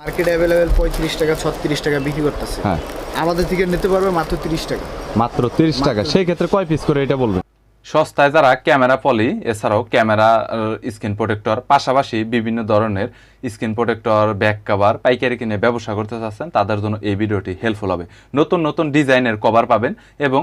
মার্কেটে অ্যাভেলেবেল পঁয়ত্রিশ টাকা ছত্রিশ টাকা বিক্রি করতেছে। হ্যাঁ। আমাদের থেকে নিতে পারবে মাত্র তিরিশ টাকা। মাত্র তিরিশ টাকা। সেই ক্ষেত্রে কয় পিস করে এটা বলবেন? সস্তায় যারা ক্যামেরা পলি এছাড়াও ক্যামেরা স্ক্রিন প্রোটেক্টর পাশাপাশি বিভিন্ন ধরনের স্ক্রিন প্রোটেক্টর ব্যাক কভার পাইকারি কিনে ব্যবসা করতে চাচ্ছেন তাদের জন্য এই ভিডিওটি হেল্পফুল হবে। নতুন নতুন ডিজাইনের কভার পাবেন এবং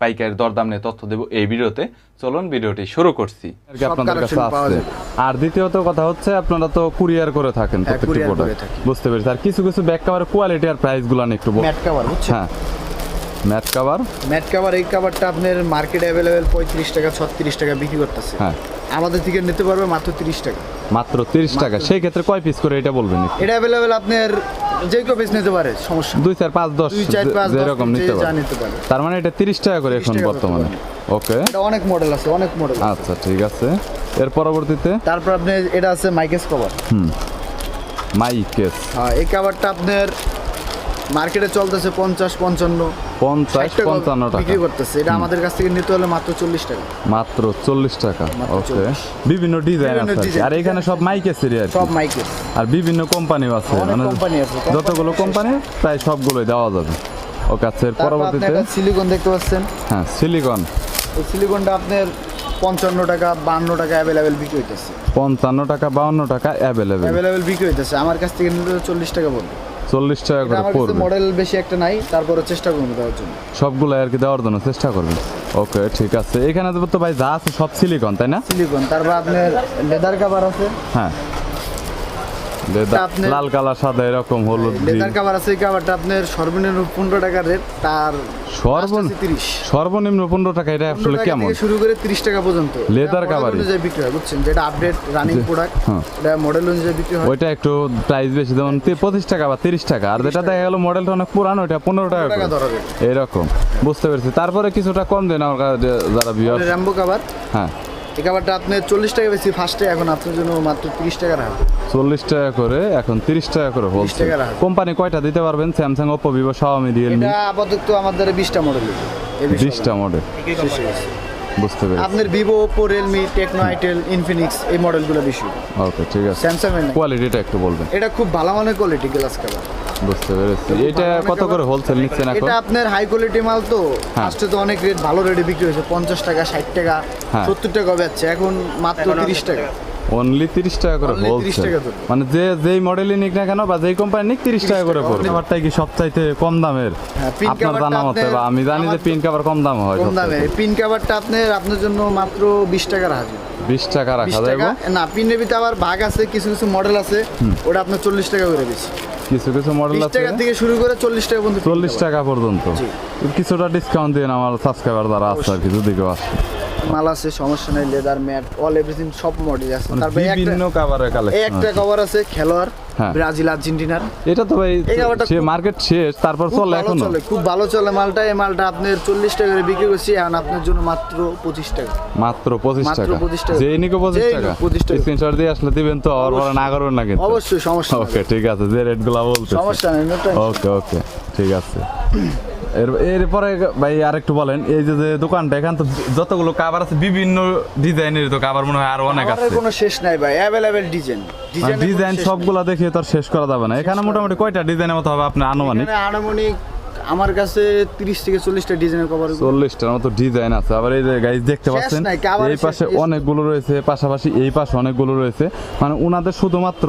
পাইকারি দরদাম নিয়ে তথ্য দেবো এই ভিডিওতে। চলুন ভিডিওটি শুরু করছি। আর আপনাদের কাছে আসছে আর দ্বিতীয়ত কথা হচ্ছে আপনারা তো কুরিয়ার করে থাকেন হ্যাঁ, প্রত্যেকটি প্রোডাক্ট বুঝতে পেরেছি। আর কিছু কিছু ব্যাক কাভার কোয়ালিটি আর প্রাইসগুলো একটু ম্যাট কাভার বুঝছেন? হ্যাঁ। ম্যাট কাভার ম্যাট কাভার এই কাভারটা আপনার মার্কেটে অ্যাভেলেবেল পঁয়ত্রিশ টাকা ছত্রিশ টাকা বিক্রি করতেছে। হ্যাঁ। আমাদের থেকে নিতে পারবে মাত্র তিরিশ টাকা। মাত্র তিরিশ টাকা। সেই ক্ষেত্রে কয় পিস করে এটা বলবেন এটা অ্যাভেলেবেল আপনার যে কেউ পিস নিতে পারে সমস্যা। দুই চার পাঁচ দশ যেরকম পারে। নিতে পারে। তার মানে এটা তিরিশ টাকা করে এখন বর্তমানে। ওকে এটা অনেক মডেল আছে অনেক মডেল আচ্ছা ঠিক আছে। এর পরবর্তীতে? তারপর আপনি এটা আছে মাইকেস কভার হুম। মাইকেস হ্যাঁ এই কাভারটা আপনার মার্কেটে চলতেছে পঞ্চাশ পঞ্চান্ন। পঞ্চাশ পঞ্চান্ন টাকা। বিক্রি করতেছে। এটা আমাদের কাছ থেকে নিতে হলে মাত্র চল্লিশ টাকা। মাত্র চল্লিশ টাকা ওকে। বিভিন্ন ডিজাইন আছে আর এখানে সব মাইকে কি। সব মাইকে আর বিভিন্ন কোম্পানিও আছে। মানে company আছে, যতগুলো কোম্পানি প্রায় সবগুলোই দেওয়া যাবে। ওকে আচ্ছা এর পরবর্তীতে? সিলিকন দেখতে পাচ্ছেন। হ্যাঁ সিলিকন এই সিলিকনটা আপনার পঞ্চান্ন টাকা বান্ন টাকা অ্যাভেলেবেল বিক্রি হইতেছে। পঞ্চান্ন টাকা বাউন্ন টাকা অ্যাভেলেবেল অ্যাভেলেবেল বিক্রি হইতেছে। আমার কাছ থেকে নিলে চল্লিশ টাকা পড়বে। চল্লিশ টাকা করে পড়বে। মডেল বেশি একটা নাই তারপরে চেষ্টা করব দেওয়ার জন্য। সবগুলো আর কি দেওয়ার জন্য চেষ্টা করবেন। ওকে ঠিক আছে। এখানে তো ভাই যা আছে সব সিলিকন তাই না? সিলিকন তারপর আপনার লেদার কাভার আছে। হ্যাঁ। লাল কালার সাদা এরকম হলুদ লেদার কাভার আছে এই কাভারটা আপনার সর্বনিম্ন পনেরো টাকার রেট তার সর্বন তিরিশ। সর্বনিম্ন পনেরো টাকা এটা আসলে কেমন? শুরু করে তিরিশ টাকা পর্যন্ত। এটা model অনুযায়ী বিক্রি হয় বুঝছেন? যেটা আপডেট রানিং প্রোডাক্ট হ্যাঁ। এটা মডেল অনুযায়ী বিক্রি হয়। ওইটা একটু প্রাইস বেশি যেমন পঁচিশ টাকা বা তিরিশ টাকা। আর যেটা দেখা গেল মডেলটা অনেক পুরানো ওইটা পনেরো টাকা এরকম বুঝতে পেরেছি। তারপরে কিছুটা কম দেন আমার যারা বিয়ার র্যাম্বো কাভার হ্যাঁ। এই কাভারটা আপনার চল্লিশ টাকা বেশি ফার্স্টে এখন আপনার জন্য মাত্র তিরিশ টাকা রাখবে চল্লিশ টাকা করে এখন তিরিশ টাকা করে বলছে। কোম্পানি কয়টা দিতে পারবেন? Samsung Oppo Vivo Xiaomi Realme এটা আপাতত আমাদের বিশটা মডেল বিশটা মডেল বুঝতে পেরেছি। আপনার Vivo Oppo Realme Tecno itel Infinix এই মডেলগুলো বেশি। ওকে ঠিক আছে। স্যামসাং কোয়ালিটিটা একটু বলবেন। এটা খুব ভালো মানের কোয়ালিটি গ্লাস কাভার বুঝতে পেরেছি। এটা কত করে হোলসেল নিচ্ছেন এখন? এটা আপনার হাই কোয়ালিটি মাল তো হ্যাঁ। ফার্স্টে তো অনেক রেট ভালো রেটে বিক্রি হয়েছে পঞ্চাশ টাকা ষাট টাকা হ্যাঁ। সত্তর টাকা বেচছে এখন মাত্র তিরিশ টাকা। অনলি তিরিশ টাকা করে Only 30 হোলসেল মানে যে যেই মডেলই নিক না কেন বা যেই কোম্পানি নিক তিরিশ টাকা করে পড়বে। খাবারটাই কি সবচাইতে কম দামের। হ্যাঁ, আপনার জানা মতে বা আমি জানি যে পিন কাভার কম দাম হয় কম দামে। পিন কাভারটা আপনার আপনার জন্য মাত্র বিশ টাকা রাখা যাবে বিশ টাকা রাখা যায় না পিনের ভিতরে আবার ভাগ আছে কিছু কিছু মডেল আছে ওটা আপনার চল্লিশ টাকা করে বেশি কিছু কিছু মডেল আছে টাকা থেকে শুরু করে চল্লিশ টাকা পর্যন্ত pin চল্লিশ cover। টাকা পর্যন্ত জি। কিছুটা ডিসকাউন্ট দিন আমার সাবস্ক্রাইবার যারা আছে আর কিছু দিকে আছে মাল আছে সমস্যা নাই লেদার ম্যাট অল এভরিথিং সব মডেল আছে মানে তারপরে একটা বিভিন্ন কভারের কালেকশন একটা কভার আছে খেলোয়াড়। ব্রাজিল আর্জেন্টিনার। এটা তো ভাই সে মার্কেট শেষ তারপর চলে এখন? খুব ভালো চলে মালটা এই মালটা আপনি চল্লিশ টাকা করে বিক্রি করছি এখন আপনার জন্য মাত্র পঁচিশ টাকা। মাত্র পঁচিশ টাকা? 25 টাকা। যে নিকো পঁচিশ টাকা। নিক 25 টাকা। স্ক্রিনশট দিয়ে আসলে দিবেন তো আর বড় না করবেন না কিন্তু। অবশ্যই সমস্যা ওকে ঠিক আছে যে রেটগুলো বলতে সমস্যা নেই ওকে ওকে ঠিক আছে। এরপরে ভাই আর একটু বলেন এই যে যে দোকানটা এখান তো যতগুলো কাভার আছে বিভিন্ন ডিজাইনের তো কাভার মনে হয় আরও অনেক আছে। কোনো শেষ নাই ভাই অ্যাভেলেবেল ডিজাইন ডিজাইন সবগুলা দেখে তো আর শেষ করা যাবে না। এখানে মোটামুটি কয়টা ডিজাইনের মতো হবে আপনার আনুমানিক? আনুমানিক আমার কাছে তিরিশ থেকে চল্লিশটা ডিজাইনের কভার চল্লিশটার মতো ডিজাইন আছে। আবার এই যে গাইজ দেখতে পাচ্ছেন এই পাশে অনেকগুলো রয়েছে পাশাপাশি এই পাশে অনেকগুলো রয়েছে। মানে উনাদের শুধুমাত্র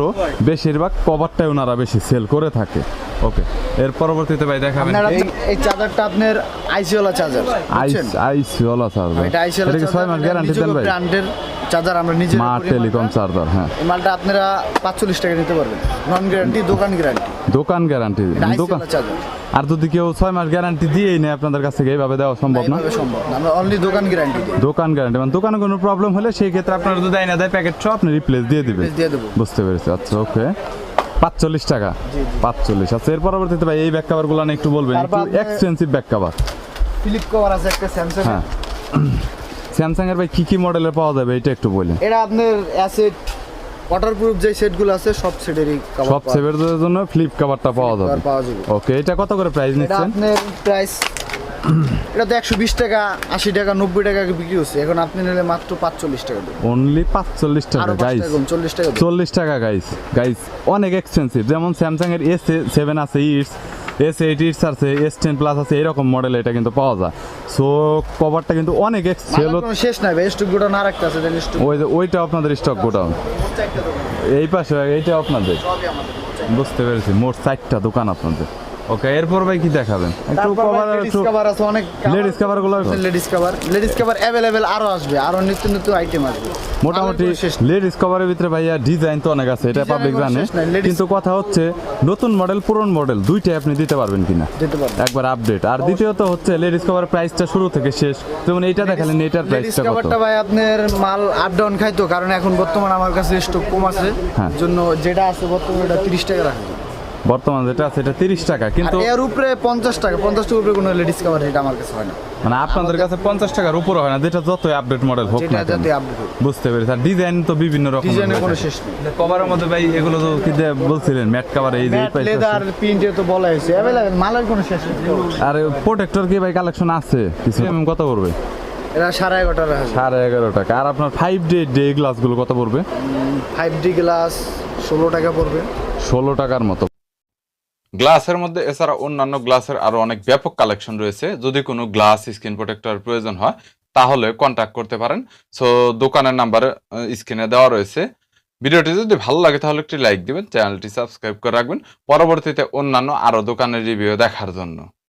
বেশিরভাগ কভারটাই ওনারা বেশি সেল করে থাকে। ওকে এর পরবর্তীতে ভাই দেখাবেন। এই এই চার্জারটা আপনার আইসিওলা চার্জার আইস আইস ওলা চার্জার এটা আইসিওলা এটা কি ছয় মাস গ্যারান্টি দেন ভাই? ব্র্যান্ডের চার্জার আমরা নিজে মা টেলিকম চার্জার হ্যাঁ। এই মালটা আপনারা পাঁচচল্লিশ টাকা নিতে পারবেন। নন গ্যারান্টি দোকান গ্যারান্টি দোকান গ্যারান্টি দোকান আর যদি কেউ ছয় মাস গ্যারান্টি দিয়েই নেয় আপনাদের কাছ থেকে এইভাবে দেওয়া সম্ভব না? সম্ভব না। আমরা অনলি দোকান গ্যারান্টি দিই। দোকান গ্যারান্টি মানে দোকানে কোনো প্রবলেম হলে সেই ক্ষেত্রে আপনার যদি দেয় না দেয় প্যাকেট সব আপনি রিপ্লেস দিয়ে দিবেন। দিয়ে দেবো। বুঝতে পেরেছি। আচ্ছা ওকে পাঁচচল্লিশ টাকা। পাঁচচল্লিশ। আচ্ছা এর পরবর্তীতে ভাই এই ব্যাক কাভারগুলো একটু বলবেন একটু expensive back cover flip cover আছে একটা স্যামসাং হ্যাঁ। স্যামসাং এর ভাই কি কি মডেলের পাওয়া যাবে এটা একটু বলেন। এটা আপনার অ্যাসেট ওয়াটারপ্রুফ যে সেটগুলো আছে সব সেটেরই cover সব সেভের জন্য ফ্লিপ কভারটা পাওয়া যাবে। cover পাওয়া যাবে। ওকে এটা কত করে প্রাইস নিচ্ছেন? এটা আপনার প্রাইস এটা তো একশো বিশ টাকা আশি টাকা নব্বই টাকা বিক্রি হচ্ছে। এখন আপনি নিলে মাত্র পাঁচচল্লিশ টাকা দেবেন অনলি পাঁচচল্লিশ টাকা গাইস চল্লিশ টাকা। চল্লিশ টাকা গাইস গাইস অনেক এক্সপেন্সিভ যেমন স্যামসাং এর এস সেভেন আছে ইটস এস এইট ইটস আছে এস টেন প্লাস আছে এরকম মডেল এটা কিন্তু পাওয়া যায়। সো কভারটা কিন্তু অনেক এক্সেল শেষ নাই স্টক গোডাউন আর একটা আছে ওই যে ওইটা আপনাদের স্টক গোডাউন। এই পাশে এইটা আপনাদের। বুঝতে পেরেছি মোট চারটা দোকান আপনাদের। ওকে এরপর ভাই কি দেখাবেন? একটু কভার একটু কভার আছে অনেক ladies কভারগুলো ladies cover ladies cover available আরও আসবে আরও নিত্য নিত্য আইটেম আসবে। মোটামুটি লেডিস কভারের ভিতরে ভাইয়া ডিজাইন তো অনেক আছে এটা পাবলিক জানে। কিন্তু কথা হচ্ছে নতুন মডেল পুরন মডেল দুইটাই আপনি দিতে পারবেন কিনা? একবার আপডেট আর দ্বিতীয়ত হচ্ছে লেডিস কভার প্রাইসটা শুরু থেকে শেষ। যেমন এইটা দেখালেন লেডিস প্রাইসটা কত? কভারটা ভাই আপনার মাল আপ ডাউন খাইতো কারণ এখন বর্তমানে আমার কাছে স্টক কম আছে। হ্যাঁ। জন্য যেটা আছে বর্তমানে এটা তিরিশ টাকা রাখবে বর্তমান যেটা আছে এটা তিরিশ টাকা। কিন্তু এর উপরে পঞ্চাশ টাকা পঞ্চাশ টাকার উপরে কোনো লেডিস কভার এটা আমার কাছে হয় না। মানে আপনাদের কাছে পঞ্চাশ টাকার উপরে হয় না যেটা যতই আপডেট মডেল হোক না কেন। যাতে আপডেট বুঝতে পেরেছি। আর ডিজাইন তো বিভিন্ন রকম ডিজাইনের কোনো শেষ নেই। কভারের মধ্যে ভাই এগুলো তো কি বলছিলেন ম্যাট কভার এই যে price লেদার। প্রিন্টে তো বলা হয়েছে। অ্যাভেলেবেল মালের কোনো শেষ নেই। আর প্রোটেক্টর কি ভাই কালেকশন আছে? কিছু এমএম কত পড়বে? এটা সাড়ে এগারোটা রাখা সাড়ে এগারো টাকা। আর আপনার ফাইভ ডে ডে গ্লাসগুলো কত পড়বে? ফাইভ ডি গ্লাস ষোলো টাকা পড়বে। ষোলো টাকার মতো গ্লাসের মধ্যে, এছাড়া অন্যান্য গ্লাসের আরও অনেক ব্যাপক কালেকশন রয়েছে। যদি কোনো গ্লাস স্ক্রিন প্রোটেক্টর প্রয়োজন হয়, তাহলে কন্ট্যাক্ট করতে পারেন। সো দোকানের নাম্বার স্ক্রিনে দেওয়া রয়েছে। ভিডিওটি যদি ভালো লাগে, তাহলে একটি লাইক দিবেন চ্যানেলটি সাবস্ক্রাইব করে রাখবেন। পরবর্তীতে অন্যান্য আরও দোকানের রিভিউ দেখার জন্য।